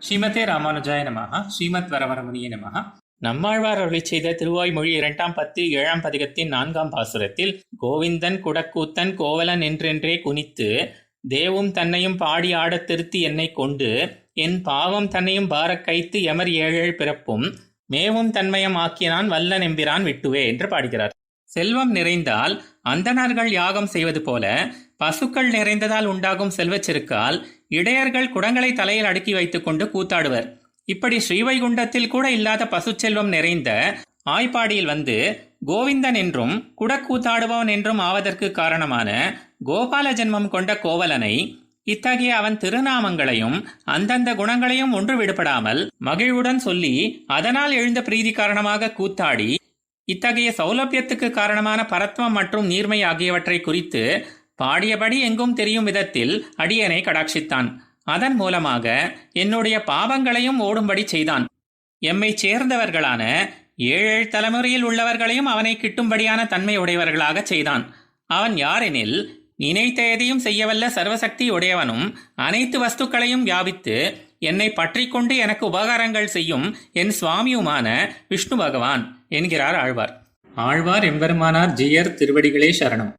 ஸ்ரீமதே ராமானுஜாய நமஹ ஸ்ரீமத் வரவரமுனிய நமஹ. நம்மாழ்வார் அருளி செய்த திருவாய்மொழி இரண்டாம் பத்து ஏழாம் பதிகத்தின் நான்காம் பாசுரத்தில் கோவிந்தன் குடக்கூத்தன் கோவலன் என்றென்றே குனித்து தேவும் தன்னையும் பாடி ஆடத் திருத்தி என்னை கொண்டு என் பாவம் தன்னையும் பாரக் கைத்து எமர் ஏழேழ் பிறப்பும் மேவும் தன்மயம் ஆக்கினான் வல்லன் எம்பிரான் விட்டுவே என்று பாடுகிறார். செல்வம் நிறைந்தால் அந்தணர்கள் யாகம் செய்வது போல பசுக்கள் நிறைந்ததால் உண்டாகும் செல்வச்செருக்கால் இடையர்கள் குடங்களை தலையில் அடுக்கி வைத்துக்கொண்டு கூத்தாடுவர். இப்படி ஸ்ரீவைகுண்டத்தில் கூட இல்லாத பசுச்செல்வம் நிறைந்த ஆய்ப்பாடியில் வந்து கோவிந்தன் என்றும் குடக்கூத்தாடுபவன் என்றும் ஆவதற்கு காரணமான கோபால ஜென்மம் கொண்ட கோவலனை இத்தகைய அவன் திருநாமங்களையும் அந்தந்த குணங்களையும் ஒன்று விடுபடாமல் மகிழ்வுடன் சொல்லி அதனால் எழுந்த பிரீதி காரணமாக கூத்தாடி இத்தகைய சௌலபியத்துக்கு காரணமான பரத்வம் மற்றும் நீர்மை ஆகியவற்றை குறித்து பாடியபடி எங்கும் தெரியும் விதத்தில் அடியனை கடாட்சித்தான். அதன் மூலமாக என்னுடைய பாவங்களையும் ஓடும்படி செய்தான். எம்மை சேர்ந்தவர்களான ஏழேழு தலைமுறையில் உள்ளவர்களையும் அவனை கிட்டும்படியான தன்மை உடையவர்களாக செய்தான். அவன் யாரெனில் நினைத்த எதையும் செய்யவல்ல சர்வசக்தி உடையவனும் அனைத்து வஸ்துக்களையும் வியாபித்து என்னை பற்றிக்கொண்டு எனக்கு உபகாரங்கள் செய்யும் என் சுவாமியுமான விஷ்ணு பகவான் என்கிறார் ஆழ்வார். ஆழ்வார் எம்பெருமானார் ஜியர் திருவடிகளே சரணம்.